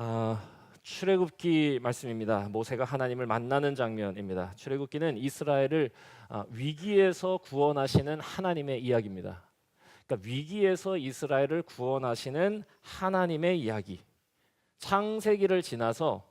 아, 출애굽기 말씀입니다. 모세가 하나님을 만나는 장면입니다. 출애굽기는 이스라엘을 아, 위기에서 구원하시는 하나님의 이야기입니다. 그러니까 위기에서 이스라엘을 구원하시는 하나님의 이야기. 창세기를 지나서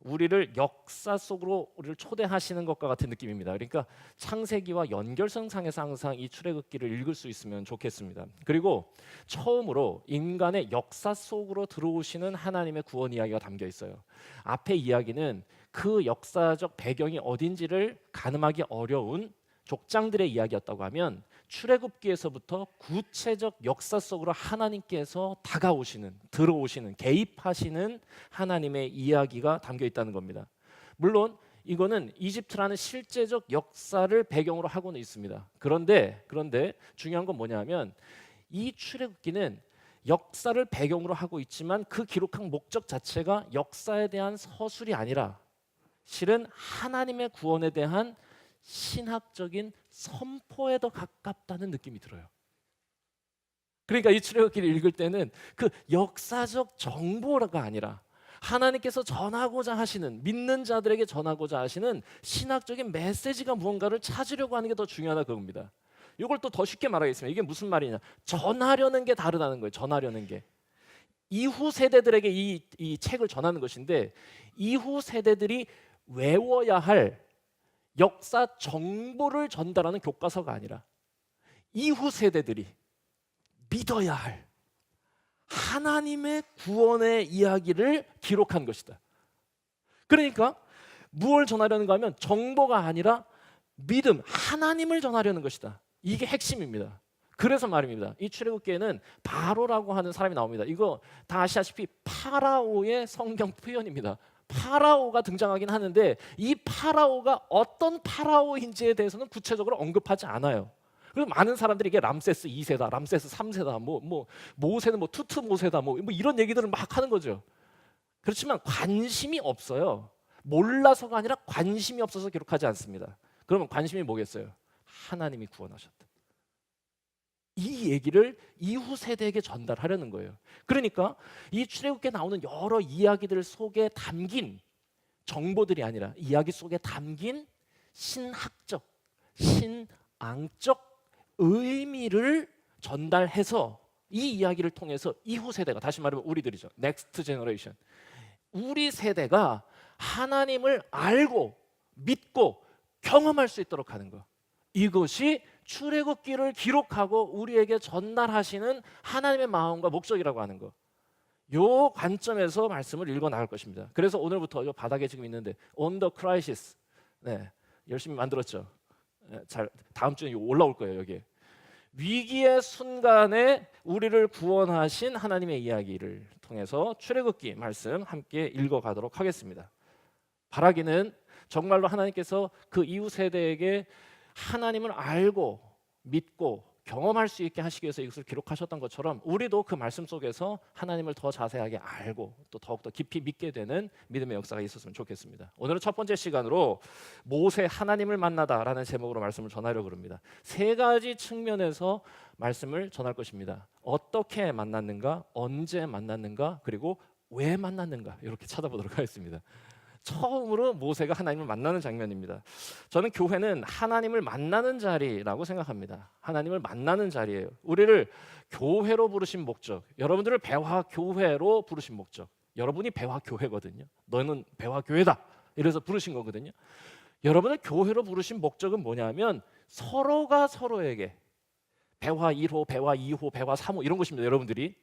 우리를 역사 속으로 우리를 초대하시는 것과 같은 느낌입니다. 그러니까 창세기와 연결성상에서 항상 이 출애굽기를 읽을 수 있으면 좋겠습니다. 그리고 처음으로 인간의 역사 속으로 들어오시는 하나님의 구원 이야기가 담겨 있어요. 앞의 이야기는 그 역사적 배경이 어딘지를 가늠하기 어려운 족장들의 이야기였다고 하면 출애굽기에서부터 구체적 역사 속으로 하나님께서 다가오시는 들어오시는 개입하시는 하나님의 이야기가 담겨 있다는 겁니다. 물론 이거는 이집트라는 실제적 역사를 배경으로 하고는 있습니다. 그런데 그런데 중요한 건 뭐냐면 이 출애굽기는 역사를 배경으로 하고 있지만 그 기록한 목적 자체가 역사에 대한 서술이 아니라 실은 하나님의 구원에 대한 신학적인 선포에 더 가깝다는 느낌이 들어요. 그러니까 이 출애굽기를 읽을 때는 그 역사적 정보가 아니라 하나님께서 전하고자 하시는 믿는 자들에게 전하고자 하시는 신학적인 메시지가 무언가를 찾으려고 하는 게 더 중요하다 그겁니다. 이걸 또 더 쉽게 말하겠습니다. 이게 무슨 말이냐? 전하려는 게 다르다는 거예요. 전하려는 게. 이후 세대들에게 이, 이 책을 전하는 것인데 이후 세대들이 외워야 할 역사 정보를 전달하는 교과서가 아니라 이후 세대들이 믿어야 할 하나님의 구원의 이야기를 기록한 것이다. 그러니까 무엇을 전하려는가 하면 정보가 아니라 믿음, 하나님을 전하려는 것이다. 이게 핵심입니다. 그래서 말입니다. 이 출애굽기에는 바로라고 하는 사람이 나옵니다. 이거 다 아시다시피 파라오의 성경 표현입니다. 파라오가 등장하긴 하는데 이 파라오가 어떤 파라오인지에 대해서는 구체적으로 언급하지 않아요. 그래서 많은 사람들이 이게 람세스 2세다, 람세스 3세다, 뭐, 뭐 모세는 뭐 투트 모세다, 뭐, 뭐 이런 얘기들을 막 하는 거죠. 그렇지만 관심이 없어요. 몰라서가 아니라 관심이 없어서 기록하지 않습니다. 그러면 관심이 뭐겠어요? 하나님이 구원하셨다. 이 얘기를 이후 세대에게 전달하려는 거예요. 그러니까 이 출애굽기에 나오는 여러 이야기들 속에 담긴 정보들이 아니라 이야기 속에 담긴 신학적, 신앙적 의미를 전달해서 이 이야기를 통해서 이후 세대가 다시 말하면 우리들이죠. 넥스트 제너레이션. 우리 세대가 하나님을 알고 믿고 경험할 수 있도록 하는 거. 이것이 출애굽기를 기록하고 우리에게 전달하시는 하나님의 마음과 목적이라고 하는 거. 요 관점에서 말씀을 읽어 나갈 것입니다. 그래서 오늘부터 요 바닥에 지금 있는데 on the crisis. 네. 열심히 만들었죠. 네, 잘 다음 주에 올라올 거예요, 여기. 위기의 순간에 우리를 구원하신 하나님의 이야기를 통해서 출애굽기 말씀 함께 읽어 가도록 하겠습니다. 바라기는 정말로 하나님께서 그 이후 세대에게 하나님을 알고 믿고 경험할 수 있게 하시기 위해서 이것을 기록하셨던 것처럼 우리도 그 말씀 속에서 하나님을 더 자세하게 알고 또 더욱더 깊이 믿게 되는 믿음의 역사가 있었으면 좋겠습니다. 오늘은 첫 번째 시간으로 모세 하나님을 만나다라는 제목으로 말씀을 전하려고 합니다. 세 가지 측면에서 말씀을 전할 것입니다. 어떻게 만났는가, 언제 만났는가, 그리고 왜 만났는가 이렇게 찾아보도록 하겠습니다. 처음으로 모세가 하나님을 만나는 장면입니다. 저는 교회는 하나님을 만나는 자리라고 생각합니다. 하나님을 만나는 자리예요. 우리를 교회로 부르신 목적, 여러분들을 배화 교회로 부르신 목적. 여러분이 배화 교회거든요. 너는 배화 교회다. 이래서 부르신 거거든요. 여러분을 교회로 부르신 목적은 뭐냐면 서로가 서로에게 배화 1호, 배화 2호, 배화 3호 이런 것입니다. 여러분들이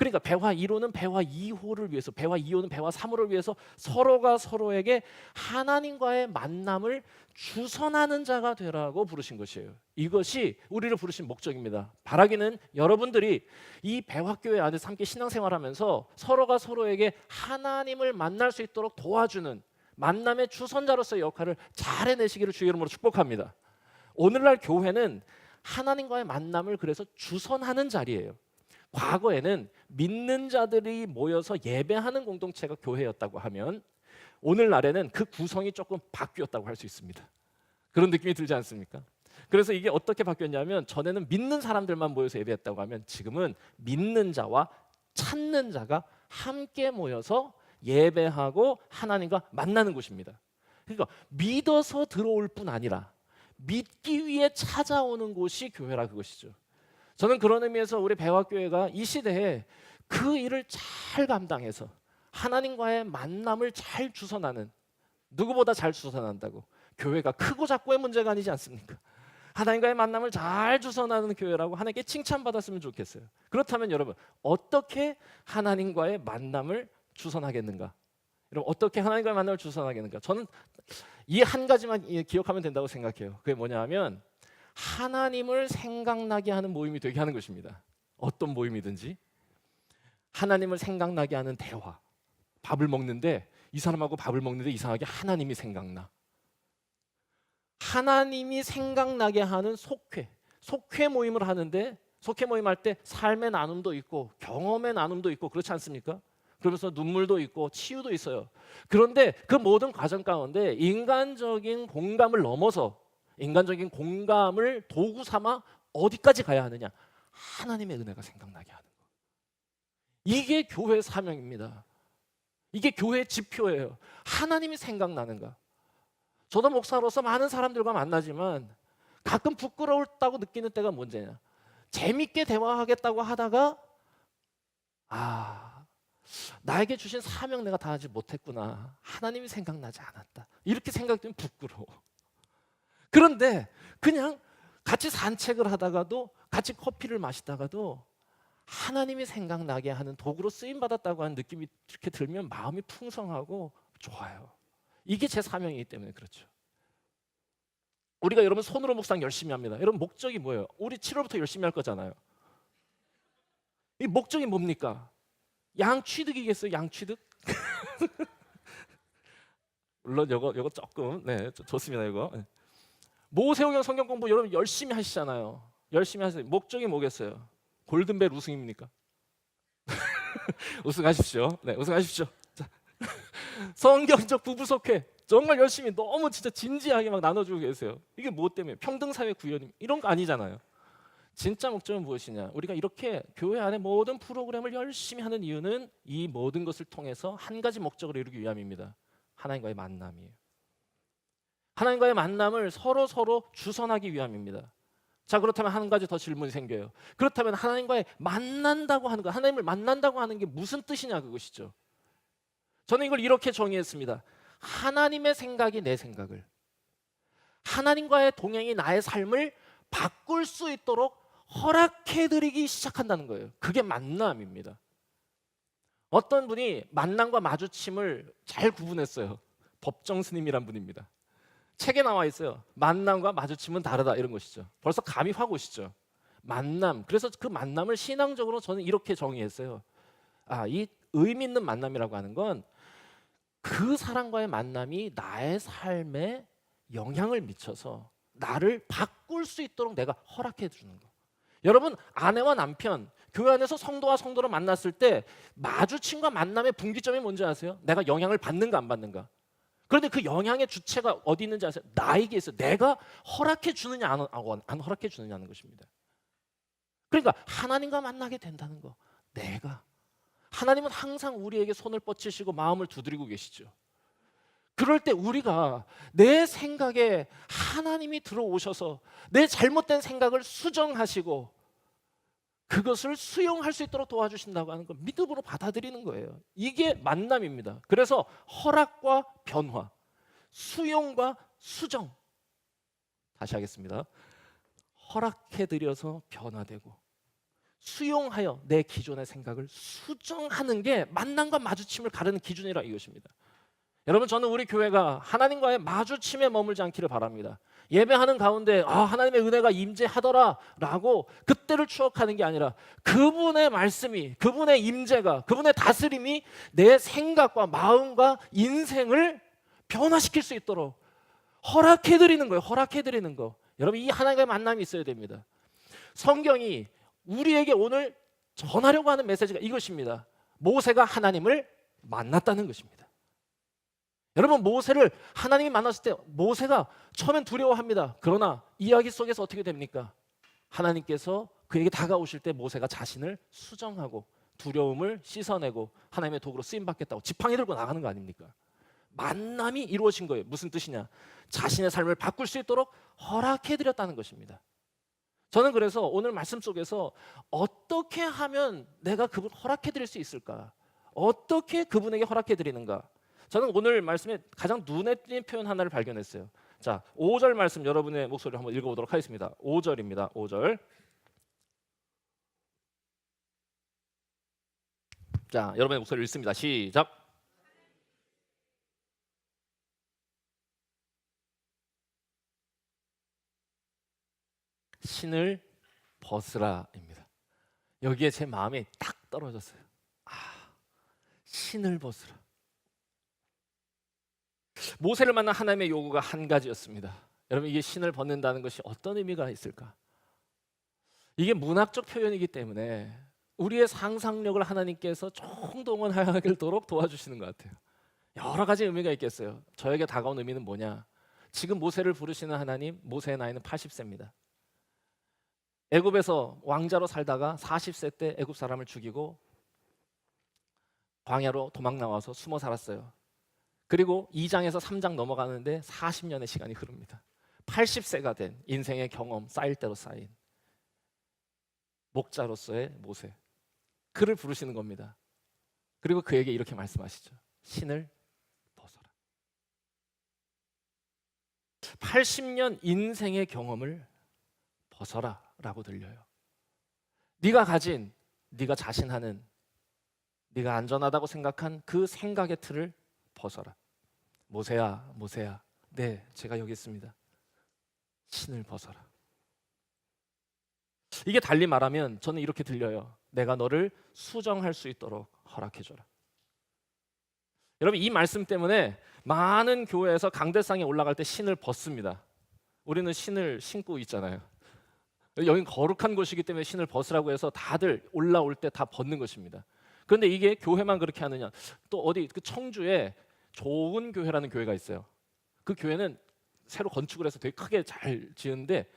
그러니까 배화 1호는 배화 2호를 위해서, 배화 2호는 배화 3호를 위해서 서로가 서로에게 하나님과의 만남을 주선하는 자가 되라고 부르신 것이에요. 이것이 우리를 부르신 목적입니다. 바라기는 여러분들이 이 배화교회 안에서 함께 신앙생활하면서 서로가 서로에게 하나님을 만날 수 있도록 도와주는 만남의 주선자로서의 역할을 잘 해내시기를 주의 이름으로 축복합니다. 오늘날 교회는 하나님과의 만남을 그래서 주선하는 자리예요. 과거에는 믿는 자들이 모여서 예배하는 공동체가 교회였다고 하면 오늘날에는 그 구성이 조금 바뀌었다고 할 수 있습니다. 그런 느낌이 들지 않습니까? 그래서 이게 어떻게 바뀌었냐면 전에는 믿는 사람들만 모여서 예배했다고 하면 지금은 믿는 자와 찾는 자가 함께 모여서 예배하고 하나님과 만나는 곳입니다. 그러니까 믿어서 들어올 뿐 아니라 믿기 위해 찾아오는 곳이 교회라 그것이죠. 저는 그런 의미에서 우리 배화교회가 이 시대에 그 일을 잘 감당해서 하나님과의 만남을 잘 주선하는 누구보다 잘 주선한다고 교회가 크고 작고의 문제가 아니지 않습니까? 하나님과의 만남을 잘 주선하는 교회라고 하나님께 칭찬받았으면 좋겠어요. 그렇다면 여러분 어떻게 하나님과의 만남을 주선하겠는가? 여러분 어떻게 하나님과의 만남을 주선하겠는가? 저는 이 한 가지만 이- 기억하면 된다고 생각해요. 그게 뭐냐면 하나님을 생각나게 하는 모임이 되게 하는 것입니다. 어떤 모임이든지 하나님을 생각나게 하는 대화. 밥을 먹는데 이 사람하고 밥을 먹는데 이상하게 하나님이 생각나. 하나님이 생각나게 하는 속회. 속회 모임을 하는데 속회 모임 할 때 삶의 나눔도 있고 경험의 나눔도 있고 그렇지 않습니까? 그러면서 눈물도 있고 치유도 있어요. 그런데 그 모든 과정 가운데 인간적인 공감을 넘어서 인간적인 공감을 도구 삼아 어디까지 가야 하느냐? 하나님의 은혜가 생각나게 하는 거. 이게 교회 사명입니다. 이게 교회 지표예요. 하나님이 생각나는가? 저도 목사로서 많은 사람들과 만나지만 가끔 부끄러웠다고 느끼는 때가 문제냐? 재밌게 대화하겠다고 하다가 아 나에게 주신 사명 내가 다 하지 못했구나. 하나님이 생각나지 않았다. 이렇게 생각되면 부끄러워. 그런데 그냥 같이 산책을 하다가도 같이 커피를 마시다가도 하나님이 생각나게 하는 도구로 쓰임 받았다고 하는 느낌이 이렇게 들면 마음이 풍성하고 좋아요. 이게 제 사명이기 때문에 그렇죠. 우리가 여러분 손으로 묵상 열심히 합니다. 여러분 목적이 뭐예요? 우리 7월부터 열심히 할 거잖아요. 이 목적이 뭡니까? 양 취득이겠어요? 양 취득? 물론 이거 이거 조금 네 좋- 좋습니다 이거. 네. 모세오경 성경 공부 여러분 열심히 하시잖아요. 열심히 하세요. 목적이 뭐겠어요? 골든벨 우승입니까? 우승하십시오. 네, 우승하십시오. 자, 성경적 부부 속회 정말 열심히 너무 진짜 진지하게 막 나눠주고 계세요. 이게 무엇 때문에 평등 사회 구현 이런 거 아니잖아요. 진짜 목적은 무엇이냐? 우리가 이렇게 교회 안에 모든 프로그램을 열심히 하는 이유는 이 모든 것을 통해서 한 가지 목적을 이루기 위함입니다. 하나님과의 만남이에요. 하나님과의 만남을 서로 서로 주선하기 위함입니다. 자 그렇다면 한 가지 더 질문이 생겨요. 그렇다면 하나님과의 만난다고 하는 것, 하나님을 만난다고 하는 게 무슨 뜻이냐 그것이죠. 저는 이걸 이렇게 정의했습니다. 하나님의 생각이 내 생각을, 하나님과의 동행이 나의 삶을 바꿀 수 있도록 허락해드리기 시작한다는 거예요. 그게 만남입니다. 어떤 분이 만남과 마주침을 잘 구분했어요. 법정 스님이란 분입니다. 책에 나와 있어요. 만남과 마주침은 다르다 이런 것이죠. 벌써 감이 확 오시죠. 만남. 그래서 그 만남을 신앙적으로 저는 이렇게 정의했어요. 아, 이 의미 있는 만남이라고 하는 건 그 사람과의 만남이 나의 삶에 영향을 미쳐서 나를 바꿀 수 있도록 내가 허락해 주는 거. 여러분 아내와 남편 교회 안에서 성도와 성도를 만났을 때 마주침과 만남의 분기점이 뭔지 아세요? 내가 영향을 받는가 안 받는가? 그런데 그 영향의 주체가 어디 있는지 아세요? 나에게 있어. 내가 허락해 주느냐 안, 안- 안 허락해 주느냐는 것입니다. 그러니까 하나님과 만나게 된다는 거. 내가 하나님은 항상 우리에게 손을 뻗치시고 마음을 두드리고 계시죠. 그럴 때 우리가 내 생각에 하나님이 들어오셔서 내 잘못된 생각을 수정하시고 그것을 수용할 수 있도록 도와주신다고 하는 걸 믿음으로 받아들이는 거예요. 이게 만남입니다. 그래서 허락과 변화, 수용과 수정. 다시 하겠습니다. 허락해 드려서 변화되고 수용하여 내 기존의 생각을 수정하는 게 만남과 마주침을 가르는 기준이라 이것입니다. 여러분 저는 우리 교회가 하나님과의 마주침에 머물지 않기를 바랍니다. 예배하는 가운데 아 하나님의 은혜가 임재하더라라고 그때를 추억하는 게 아니라 그분의 말씀이 그분의 임재가 그분의 다스림이 내 생각과 마음과 인생을 변화시킬 수 있도록 허락해 드리는 거예요. 허락해 드리는 거. 여러분 이 하나님과의 만남이 있어야 됩니다. 성경이 우리에게 오늘 전하려고 하는 메시지가 이것입니다. 모세가 하나님을 만났다는 것입니다. 여러분 모세를 하나님이 만났을 때 모세가 처음엔 두려워합니다. 그러나 이야기 속에서 어떻게 됩니까? 하나님께서 그에게 다가오실 때 모세가 자신을 수정하고 두려움을 씻어내고 하나님의 도구로 쓰임 받겠다고 지팡이 들고 나가는 거 아닙니까? 만남이 이루어진 거예요. 무슨 뜻이냐? 자신의 삶을 바꿀 수 있도록 허락해 드렸다는 것입니다. 저는 그래서 오늘 말씀 속에서 어떻게 하면 내가 그분 허락해 드릴 수 있을까? 어떻게 그분에게 허락해 드리는가? 저는 오늘 말씀에 가장 눈에 띄는 표현 하나를 발견했어요. 자, 5절 말씀 여러분의 목소리를 한번 읽어 보도록 하겠습니다. 5절입니다. 5절. 자, 여러분의 목소리 읽습니다. 시작. 신을 벗으라입니다. 여기에 제 마음이 딱 떨어졌어요. 아, 신을 벗으라. 모세를 만난 하나님의 요구가 한 가지였습니다. 여러분 이게 신을 벗는다는 것이 어떤 의미가 있을까? 이게 문학적 표현이기 때문에 우리의 상상력을 하나님께서 총동원하도록 도와주시는 것 같아요. 여러 가지 의미가 있겠어요. 저에게 다가온 의미는 뭐냐? 지금 모세를 부르시는 하나님, 모세의 나이는 80세입니다. 애굽에서 왕자로 살다가 40세 때 애굽 사람을 죽이고 광야로 도망 나와서 숨어 살았어요. 그리고 2장에서 3장 넘어가는데 40년의 시간이 흐릅니다. 80세가 된 인생의 경험 쌓일 대로 쌓인 목자로서의 모세. 그를 부르시는 겁니다. 그리고 그에게 이렇게 말씀하시죠. 신을 벗어라. 80년 인생의 경험을 벗어라라고 들려요. 네가 가진 네가 자신하는 네가 안전하다고 생각한 그 생각의 틀을 벗어라. 모세야, 모세야. 네, 제가 여기 있습니다. 신을 벗어라. 이게 달리 말하면 저는 이렇게 들려요. 내가 너를 수정할 수 있도록 허락해 줘라. 여러분 이 말씀 때문에 많은 교회에서 강대상에 올라갈 때 신을 벗습니다. 우리는 신을 신고 있잖아요. 여긴 거룩한 곳이기 때문에 신을 벗으라고 해서 다들 올라올 때 다 벗는 것입니다. 그런데 이게 교회만 그렇게 하느냐? 또 어디 그 청주에 좋은 교회라는 교회가 있어요. 그 교회는 새로 건축을 해서 되게 크게 잘 지은데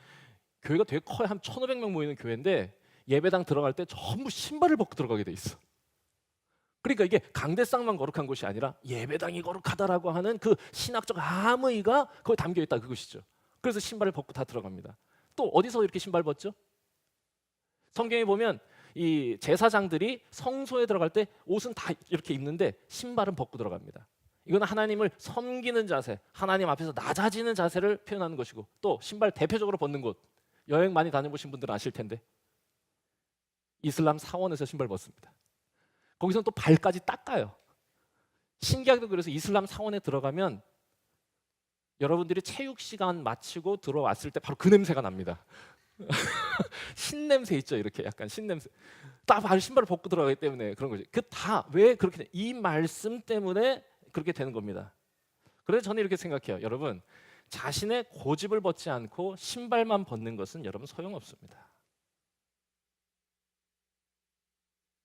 교회가 되게 커요. 한 1,500명 모이는 교회인데 예배당 들어갈 때 전부 신발을 벗고 들어가게 돼 있어. 그러니까 이게 강대상만 거룩한 곳이 아니라 예배당이 거룩하다라고 하는 그 신학적 함의가 거기 담겨 있다 그것이죠. 그래서 신발을 벗고 다 들어갑니다. 또 어디서 이렇게 신발 벗죠? 성경에 보면 이 제사장들이 성소에 들어갈 때 옷은 다 이렇게 입는데 신발은 벗고 들어갑니다. 이건 하나님을 섬기는 자세, 하나님 앞에서 낮아지는 자세를 표현하는 것이고 또 신발 대표적으로 벗는 곳 여행 많이 다녀보신 분들은 아실 텐데 이슬람 사원에서 신발 벗습니다. 거기서는 또 발까지 닦아요. 신기하게도 그래서 이슬람 사원에 들어가면 여러분들이 체육 시간 마치고 들어왔을 때 바로 그 냄새가 납니다. 신 냄새 있죠, 이렇게 약간 신 냄새. 딱 바로 신발을 벗고 들어가기 때문에 그런 거지. 그 다 왜 그렇게 돼? 이 말씀 때문에 그렇게 되는 겁니다. 그래서 저는 이렇게 생각해요, 여러분. 자신의 고집을 벗지 않고 신발만 벗는 것은 여러분 소용없습니다.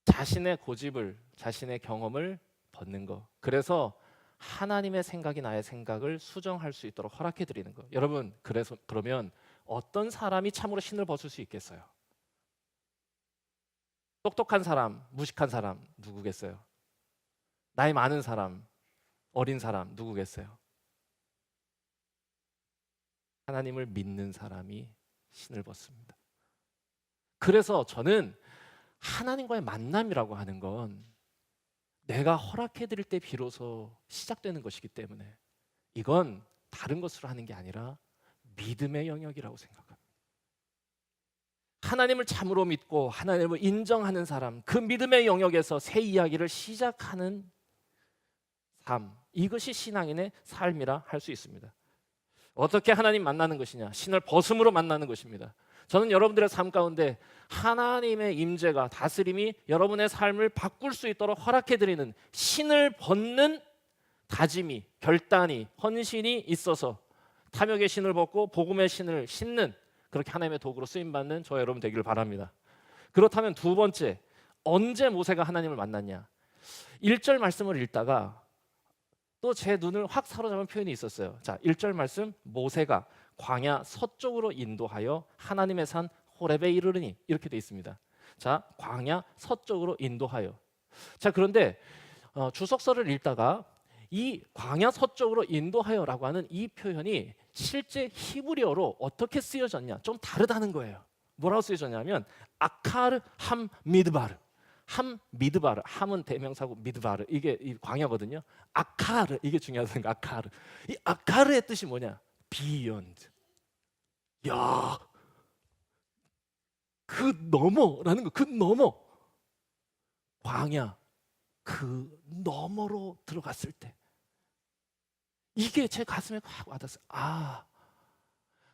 자신의 고집을, 자신의 경험을 벗는 거. 그래서 하나님의 생각이 나의 생각을 수정할 수 있도록 허락해 드리는 거. 여러분, 그래서 그러면 어떤 사람이 참으로 신을 벗을 수 있겠어요? 똑똑한 사람, 무식한 사람 누구겠어요? 나이 많은 사람, 어린 사람 누구겠어요? 하나님을 믿는 사람이 신을 벗습니다. 그래서 저는 하나님과의 만남이라고 하는 건 내가 허락해 드릴 때 비로소 시작되는 것이기 때문에 이건 다른 것으로 하는 게 아니라 믿음의 영역이라고 생각합니다. 하나님을 참으로 믿고 하나님을 인정하는 사람, 그 믿음의 영역에서 새 이야기를 시작하는 삶, 이것이 신앙인의 삶이라 할 수 있습니다. 어떻게 하나님 만나는 것이냐? 신을 벗음으로 만나는 것입니다. 저는 여러분들의 삶 가운데 하나님의 임재가 다스림이 여러분의 삶을 바꿀 수 있도록 허락해 드리는 신을 벗는 다짐이 결단이 헌신이 있어서 탐욕의 신을 벗고 복음의 신을 신는 그렇게 하나님의 도구로 쓰임 받는 저 여러분 되기를 바랍니다. 그렇다면 두 번째 언제 모세가 하나님을 만났냐? 1절 말씀을 읽다가 또 제 눈을 확 사로잡은 표현이 있었어요. 자, 1절 말씀 모세가 광야 서쪽으로 인도하여 하나님의 산 호렙에 이르르니 이렇게 돼 있습니다. 자, 광야 서쪽으로 인도하여. 자, 그런데 어, 주석서를 읽다가 이 광야 서쪽으로 인도하여라고 하는 이 표현이 실제 히브리어로 어떻게 쓰여졌냐? 좀 다르다는 거예요. 뭐라고 쓰여졌냐면 아카르 함 미드바르. 함 미드바르. 함은 대명사고 미드바르. 이게 이 광야거든요. 아카르 이게 중요하다는 거 아카르. 이 아카르의 뜻이 뭐냐? 비욘드. 야. 그 넘어라는 거. 그 넘어. 광야 그 너머로 들어갔을 때 이게 제 가슴에 확 와닿았어요. 아,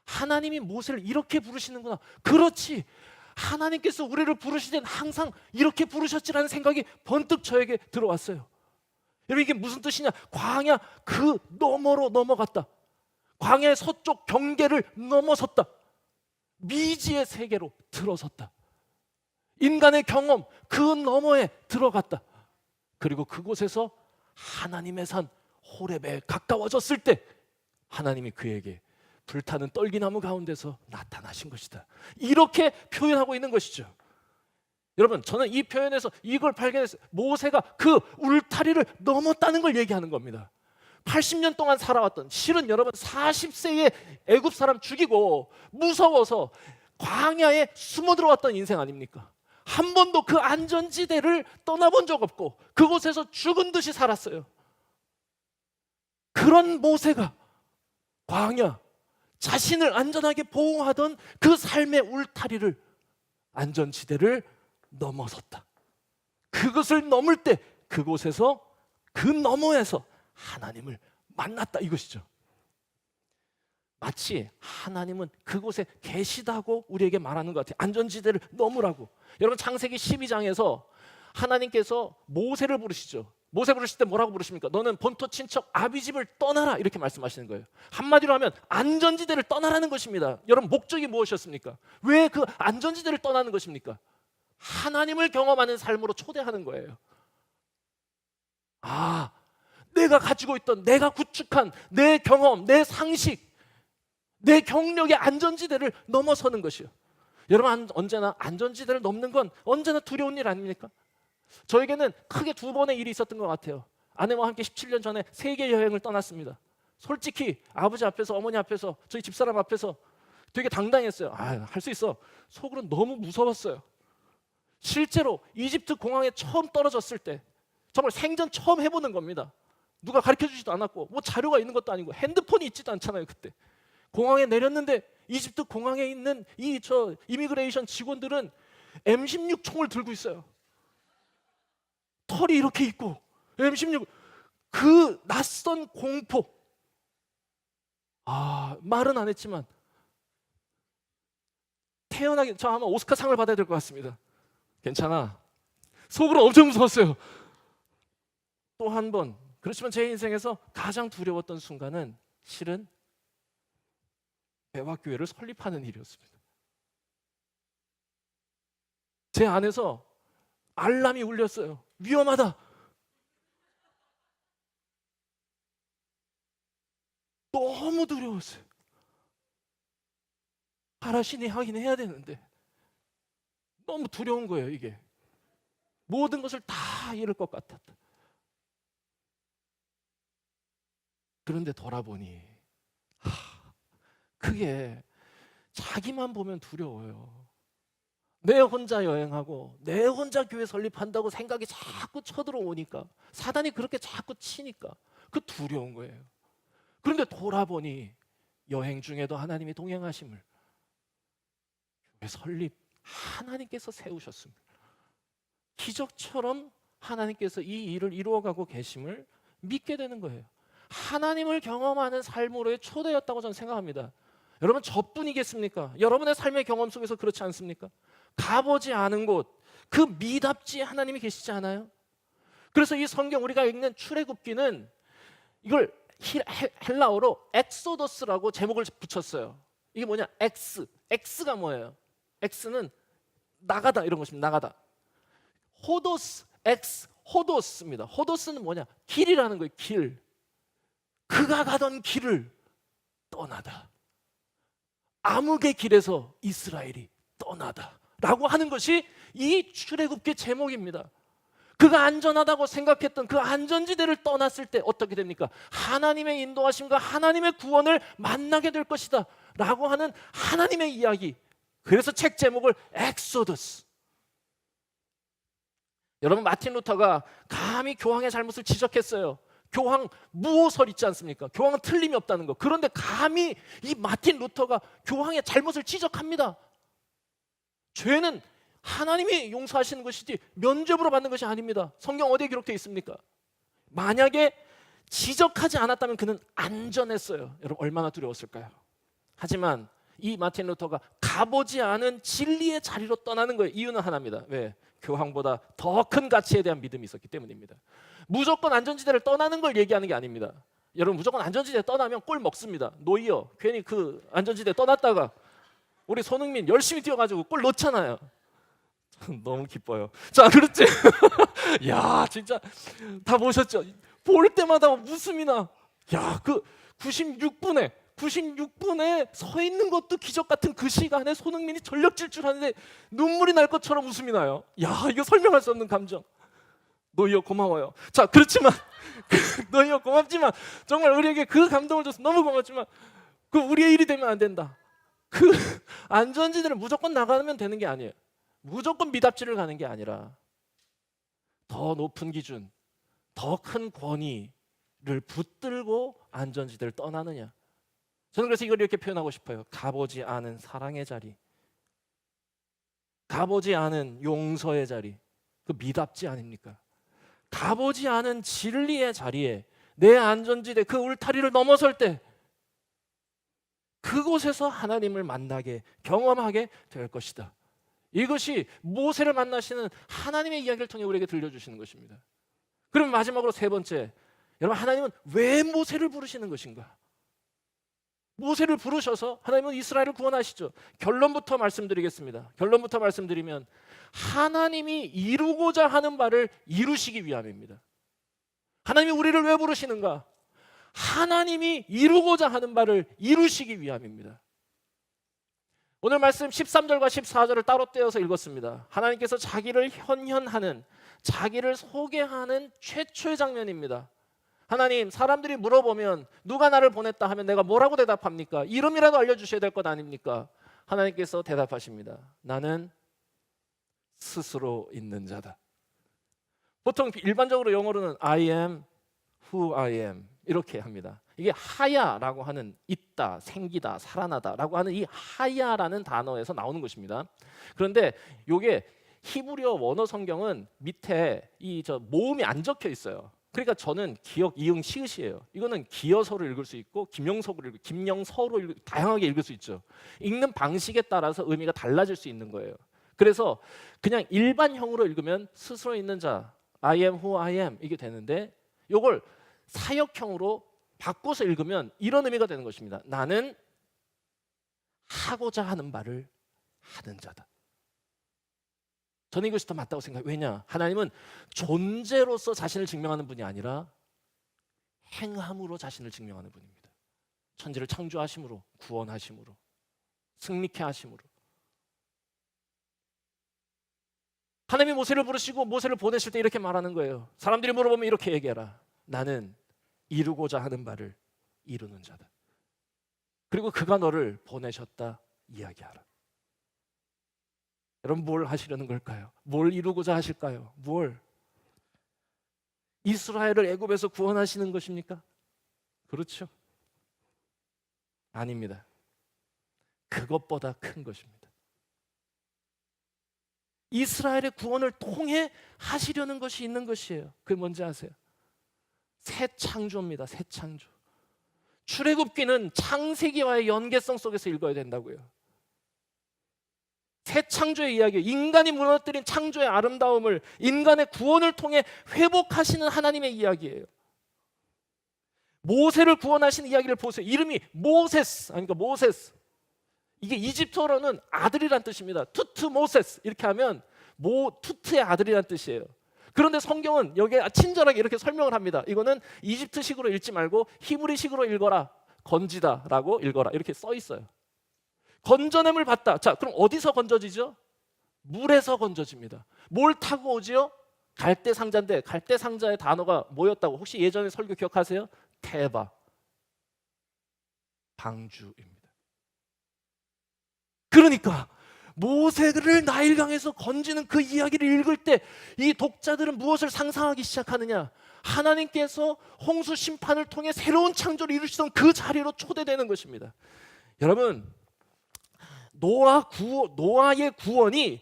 하나님이 모세를 이렇게 부르시는구나. 그렇지. 하나님께서 우리를 부르시된 항상 이렇게 부르셨지라는 생각이 번뜩 저에게 들어왔어요. 여러분 이게 무슨 뜻이냐? 광야 그 너머로 넘어갔다. 광야의 서쪽 경계를 넘어섰다. 미지의 세계로 들어섰다. 인간의 경험 그 너머에 들어갔다. 그리고 그곳에서 하나님의 산 호렙에 가까워졌을 때 하나님이 그에게 불타는 떨기나무 가운데서 나타나신 것이다. 이렇게 표현하고 있는 것이죠. 여러분, 저는 이 표현에서 이걸 발견했어요. 모세가 그 울타리를 넘었다는 걸 얘기하는 겁니다. 80년 동안 살아왔던 실은 여러분 40세에 애굽 사람 죽이고 무서워서 광야에 숨어 들어왔던 인생 아닙니까? 한 번도 그 안전지대를 떠나본 적 없고 그곳에서 죽은 듯이 살았어요. 그런 모세가 광야 자신을 안전하게 보호하던 그 삶의 울타리를 안전지대를 넘어섰다. 그것을 넘을 때 그곳에서 그 너머에서 하나님을 만났다 이것이죠. 마치 하나님은 그곳에 계시다고 우리에게 말하는 것 같아요. 안전지대를 넘으라고. 여러분 창세기 12장에서 하나님께서 모세를 부르시죠. 모세 부르실 때 뭐라고 부르십니까? 너는 본토 친척 아비 집을 떠나라 이렇게 말씀하시는 거예요. 한마디로 하면 안전지대를 떠나라는 것입니다. 여러분 목적이 무엇이었습니까? 왜 그 안전지대를 떠나는 것입니까? 하나님을 경험하는 삶으로 초대하는 거예요. 아, 내가 가지고 있던 내가 구축한 내 경험, 내 상식, 내 경력의 안전지대를 넘어서는 것이요. 여러분 안- 언제나 안전지대를 넘는 건 언제나 두려운 일 아닙니까? 저에게는 크게 두 번의 일이 있었던 것 같아요. 아내와 함께 17년 전에 세계 여행을 떠났습니다. 솔직히 아버지 앞에서 어머니 앞에서 저희 집사람 앞에서 되게 당당했어요. 아, 할 수 있어. 속으로 너무 무서웠어요. 실제로 이집트 공항에 처음 떨어졌을 때 정말 생전 처음 해보는 겁니다. 누가 가르쳐 주지도 않았고 뭐 자료가 있는 것도 아니고 핸드폰이 있지도 않잖아요 그때. 공항에 내렸는데 이집트 공항에 있는 이 저 이미그레이션 직원들은 M16 총을 들고 있어요. 털이 이렇게 있고 M16 그 낯선 공포. 아 말은 안 했지만 태어나기 저 아마 오스카 상을 받아야 될 것 같습니다. 괜찮아. 속으로 엄청 무서웠어요. 또 한 번. 그렇지만 제 인생에서 가장 두려웠던 순간은 실은 배화교회를 설립하는 일이었습니다. 제 안에서 알람이 울렸어요. 위험하다. 너무 두려웠어요. 하라신이 하긴 해야 되는데 너무 두려운 거예요, 이게. 모든 것을 다 잃을 것 같았다. 그런데 돌아보니 하, 그게 자기만 보면 두려워요. 내 혼자 여행하고 내 혼자 교회 설립한다고 생각이 자꾸 쳐들어오니까 사단이 그렇게 자꾸 치니까 그 두려운 거예요. 그런데 돌아보니 여행 중에도 하나님이 동행하심을 교회 설립 하나님께서 세우셨습니다. 기적처럼 하나님께서 이 일을 이루어가고 계심을 믿게 되는 거예요. 하나님을 경험하는 삶으로의 초대였다고 저는 생각합니다. 여러분 저뿐이겠습니까? 여러분의 삶의 경험 속에서 그렇지 않습니까? 가보지 않은 곳, 그 미답지 하나님이 계시지 않아요? 그래서 이 성경 우리가 읽는 출애굽기는 이걸 헬라어로 엑소더스라고 제목을 붙였어요. 이게 뭐냐? X. X가 뭐예요? X는 나가다 이런 것입니다. 나가다. 호도스, X, 호도스입니다. 호도스는 뭐냐? 길이라는 거예요. 길. 그가 가던 길을 떠나다. 암흑의 길에서 이스라엘이 떠나다. 라고 하는 것이 이 출애굽기 제목입니다. 그가 안전하다고 생각했던 그 안전지대를 떠났을 때 어떻게 됩니까? 하나님의 인도하심과 하나님의 구원을 만나게 될 것이다. 라고 하는 하나님의 이야기. 그래서 책 제목을 엑소더스. 여러분 마틴 루터가 감히 교황의 잘못을 지적했어요. 교황 무호설 있지 않습니까? 교황은 틀림이 없다는 거. 그런데 감히 이 마틴 루터가 교황의 잘못을 지적합니다. 죄는 하나님이 용서하시는 것이지 면죄부로 받는 것이 아닙니다. 성경 어디에 기록되어 있습니까? 만약에 지적하지 않았다면 그는 안전했어요. 여러분 얼마나 두려웠을까요? 하지만 이 마틴 루터가 가보지 않은 진리의 자리로 떠나는 거예요. 이유는 하나입니다. 왜? 교황보다 더 큰 가치에 대한 믿음이 있었기 때문입니다. 무조건 안전지대를 떠나는 걸 얘기하는 게 아닙니다. 여러분 무조건 안전지대 떠나면 꼴 먹습니다. 노이어 괜히 그 안전지대 떠났다가 우리 손흥민 열심히 뛰어가지고 골 넣잖아요. 너무 기뻐요. 자, 그렇지. 야, 진짜 다 보셨죠? 볼 때마다 웃음이 나. 야, 그 96분에 96분에 서 있는 것도 기적 같은 그 시간에 손흥민이 전력 질주하는데 눈물이 날 것처럼 웃음이 나요. 야, 이거 설명할 수 없는 감정. 노이어 고마워요. 자, 그렇지만 노이어 고맙지만 정말 우리에게 그 감동을 줘서 너무 고맙지만 그 우리의 일이 되면 안 된다. 그 안전지대를 무조건 나가면 되는 게 아니에요. 무조건 미답지를 가는 게 아니라 더 높은 기준, 더 큰 권위를 붙들고 안전지대를 떠나느냐. 저는 그래서 이걸 이렇게 표현하고 싶어요. 가보지 않은 사랑의 자리, 가보지 않은 용서의 자리, 그 미답지 아닙니까? 가보지 않은 진리의 자리에 내 안전지대 그 울타리를 넘어설 때 그곳에서 하나님을 만나게 경험하게 될 것이다. 이것이 모세를 만나시는 하나님의 이야기를 통해 우리에게 들려주시는 것입니다. 그럼 마지막으로 세 번째, 여러분 하나님은 왜 모세를 부르시는 것인가? 모세를 부르셔서 하나님은 이스라엘을 구원하시죠. 결론부터 말씀드리겠습니다. 결론부터 말씀드리면 하나님이 이루고자 하는 바를 이루시기 위함입니다. 하나님이 우리를 왜 부르시는가? 하나님이 이루고자 하는 바를 이루시기 위함입니다. 오늘 말씀 13절과 14절을 따로 떼어서 읽었습니다. 하나님께서 자기를 현현하는 자기를 소개하는 최초의 장면입니다. 하나님, 사람들이 물어보면 누가 나를 보냈다 하면 내가 뭐라고 대답합니까? 이름이라도 알려주셔야 될 것 아닙니까? 하나님께서 대답하십니다. 나는 스스로 있는 자다. 보통 일반적으로 영어로는 I am who I am 이렇게 합니다. 이게 하야라고 하는 있다, 생기다, 살아나다라고 하는 이 하야라는 단어에서 나오는 것입니다. 그런데 이게 히브리어 원어 성경은 밑에 이 저 모음이 안 적혀 있어요. 그러니까 저는 기억 이응 시읒이에요. 이거는 기어서로 읽을 수 있고 김영석으로 읽고 김영서로 읽, 다양하게 읽을 수 있죠. 읽는 방식에 따라서 의미가 달라질 수 있는 거예요. 그래서 그냥 일반형으로 읽으면 스스로 있는 자 I am who I am 이게 되는데 이걸 사역형으로 바꿔서 읽으면 이런 의미가 되는 것입니다. 나는 하고자 하는 말을 하는 자다. 저는 이것이 더 맞다고 생각해요. 왜냐? 하나님은 존재로서 자신을 증명하는 분이 아니라 행함으로 자신을 증명하는 분입니다. 천지를 창조하심으로, 구원하심으로, 승리케 하심으로. 하나님이 모세를 부르시고 모세를 보내실 때 이렇게 말하는 거예요. 사람들이 물어보면 이렇게 얘기해라. 나는 이루고자 하는 바를 이루는 자다. 그리고 그가 너를 보내셨다 이야기하라. 여러분 뭘 하시려는 걸까요? 뭘 이루고자 하실까요? 뭘? 이스라엘을 애굽에서 구원하시는 것입니까? 그렇죠. 아닙니다. 그것보다 큰 것입니다. 이스라엘의 구원을 통해 하시려는 것이 있는 것이에요. 그게 뭔지 아세요? 새 창조입니다. 새 창조. 출애굽기는 창세기와의 연계성 속에서 읽어야 된다고요. 새 창조의 이야기, 인간이 무너뜨린 창조의 아름다움을 인간의 구원을 통해 회복하시는 하나님의 이야기예요. 모세를 구원하신 이야기를 보세요. 이름이 모세스, 아니 그러니까 모세스. 이게 이집트어로는 아들이란 뜻입니다. 투트 모세스 이렇게 하면 모 투트의 아들이란 뜻이에요. 그런데 성경은 여기에 친절하게 이렇게 설명을 합니다. 이거는 이집트식으로 읽지 말고 히브리식으로 읽어라. 건지다라고 읽어라. 이렇게 써 있어요. 건져냄을 받다. 자, 그럼 어디서 건져지죠? 물에서 건져집니다. 뭘 타고 오지요? 갈대 상자인데 갈대 상자의 단어가 뭐였다고 혹시 예전에 설교 기억하세요? 테바 방주입니다. 그러니까 모세를 나일강에서 건지는 그 이야기를 읽을 때 이 독자들은 무엇을 상상하기 시작하느냐? 하나님께서 홍수 심판을 통해 새로운 창조를 이루시던 그 자리로 초대되는 것입니다. 여러분 노아 구 노아의 구원이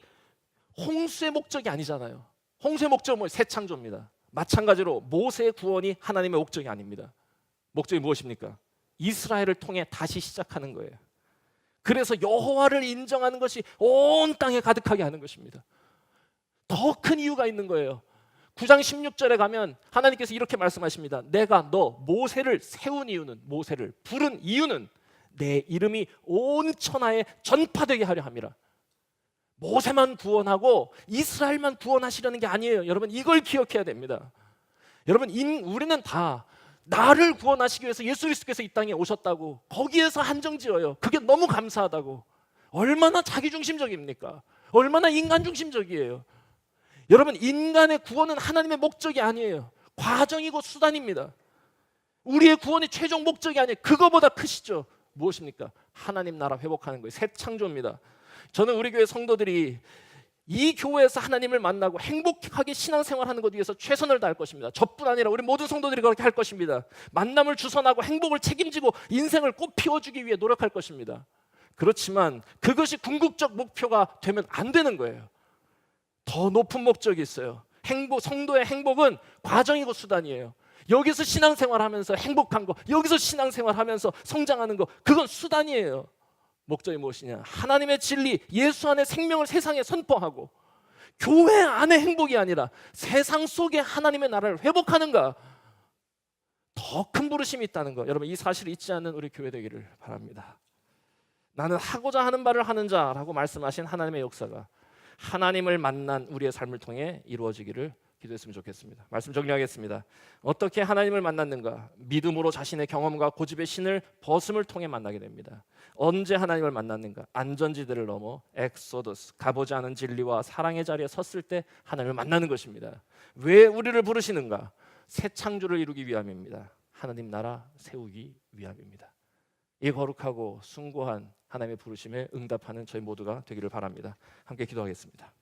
홍수의 목적이 아니잖아요. 홍수의 목적은 뭐 새창조입니다. 마찬가지로 모세의 구원이 하나님의 목적이 아닙니다. 목적이 무엇입니까? 이스라엘을 통해 다시 시작하는 거예요. 그래서 여호와를 인정하는 것이 온 땅에 가득하게 하는 것입니다. 더 큰 이유가 있는 거예요. 9장 16절에 가면 하나님께서 이렇게 말씀하십니다. 내가 너 모세를 세운 이유는 모세를 부른 이유는 내 이름이 온 천하에 전파되게 하려 함이라. 모세만 구원하고 이스라엘만 구원하시려는 게 아니에요. 여러분 이걸 기억해야 됩니다. 여러분 인, 우리는 다 나를 구원하시기 위해서 예수 그리스도께서 이 땅에 오셨다고 거기에서 한정지어요. 그게 너무 감사하다고. 얼마나 자기중심적입니까? 얼마나 인간중심적이에요. 여러분 인간의 구원은 하나님의 목적이 아니에요. 과정이고 수단입니다. 우리의 구원이 최종 목적이 아니에요. 그거보다 크시죠. 무엇입니까? 하나님 나라 회복하는 거예요. 새 창조입니다. 저는 우리 교회 성도들이 이 교회에서 하나님을 만나고 행복하게 신앙생활하는 것 위해서 최선을 다할 것입니다. 저뿐 아니라 우리 모든 성도들이 그렇게 할 것입니다. 만남을 주선하고 행복을 책임지고 인생을 꽃 피워주기 위해 노력할 것입니다. 그렇지만 그것이 궁극적 목표가 되면 안 되는 거예요. 더 높은 목적이 있어요. 행복 성도의 행복은 과정이고 수단이에요. 여기서 신앙생활하면서 행복한 거, 여기서 신앙생활하면서 성장하는 거, 그건 수단이에요. 목적이 무엇이냐? 하나님의 진리, 예수 안에 생명을 세상에 선포하고 교회 안의 행복이 아니라 세상 속의 하나님의 나라를 회복하는가? 더 큰 부르심이 있다는 거. 여러분 이 사실을 잊지 않는 우리 교회 되기를 바랍니다. 나는 하고자 하는 바를 하는 자라고 말씀하신 하나님의 역사가 하나님을 만난 우리의 삶을 통해 이루어지기를 기도했으면 좋겠습니다. 말씀 정리하겠습니다. 어떻게 하나님을 만났는가? 믿음으로 자신의 경험과 고집의 신을 벗음을 통해 만나게 됩니다. 언제 하나님을 만났는가? 안전지대를 넘어 엑소더스 가보지 않은 진리와 사랑의 자리에 섰을 때 하나님을 만나는 것입니다. 왜 우리를 부르시는가? 새 창조를 이루기 위함입니다. 하나님 나라 세우기 위함입니다. 이 거룩하고 숭고한 하나님의 부르심에 응답하는 저희 모두가 되기를 바랍니다. 함께 기도하겠습니다.